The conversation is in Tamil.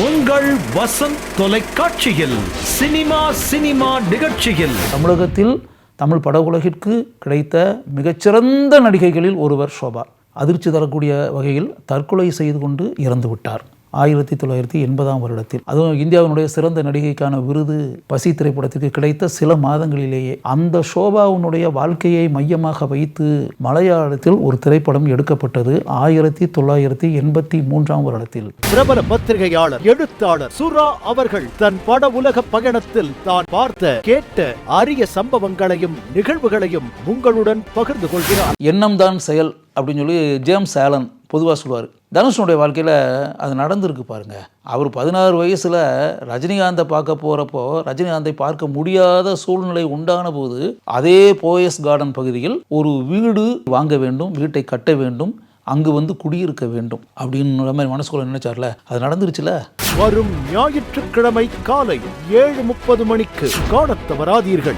உங்கள் வசந்த் தொலைக்காட்சியில் சினிமா சினிமா நிகழ்ச்சியில். தமிழகத்தில் தமிழ் படகுலகிற்கு கிடைத்த மிகச்சிறந்த நடிகைகளில் ஒருவர் சோபா அதிர்ச்சி தரக்கூடிய வகையில் தற்கொலை செய்து கொண்டு இறந்து விட்டார் ஆயிரத்தி தொள்ளாயிரத்தி எண்பதாம் வருடத்தில். அதுவும் இந்தியாவினுடைய சிறந்த நடிகைக்கான விருது பசி திரைப்படத்திற்கு கிடைத்த சில மாதங்களிலேயே. அந்த சோபாவுனுடைய வாழ்க்கையை மையமாக வைத்து மலையாளத்தில் ஒரு திரைப்படம் எடுக்கப்பட்டது ஆயிரத்தி தொள்ளாயிரத்தி எண்பத்தி மூன்றாம் வருடத்தில். பிரபல பத்திரிகையாளர் எழுத்தாளர் சுரா அவர்கள் தன் பட உலக பயணத்தில் தான் பார்த்த கேட்ட அரிய சம்பவங்களையும் நிகழ்வுகளையும் உங்களுடன் பகிர்ந்து கொள்கிறார். எண்ணம் தான் செயல் அப்படின்னு சொல்லி ஜேம்ஸ் ஆலன் பொதுவாக சொல்லுவார். தனுஷனுடைய வாழ்க்கையில் அது நடந்திருக்கு பாருங்கள் அவர் பதினாறு வயசில் ரஜினிகாந்தை பார்க்க போகிறப்போ ரஜினிகாந்தை பார்க்க முடியாத சூழ்நிலை உண்டான போது அதே போயஸ் கார்டன் பகுதியில் ஒரு வீடு வாங்க வேண்டும் வீட்டை கட்ட வேண்டும் அங்கு வந்து குடியிருக்க வேண்டும் அப்படின்ற மாதிரி மனசுக்குள்ள நினைச்சார்ல. அது நடந்துருச்சுல? வரும் ஞாயிற்றுக்கிழமை காலை ஏழு முப்பது மணிக்கு காணத் தவறாதீர்கள்.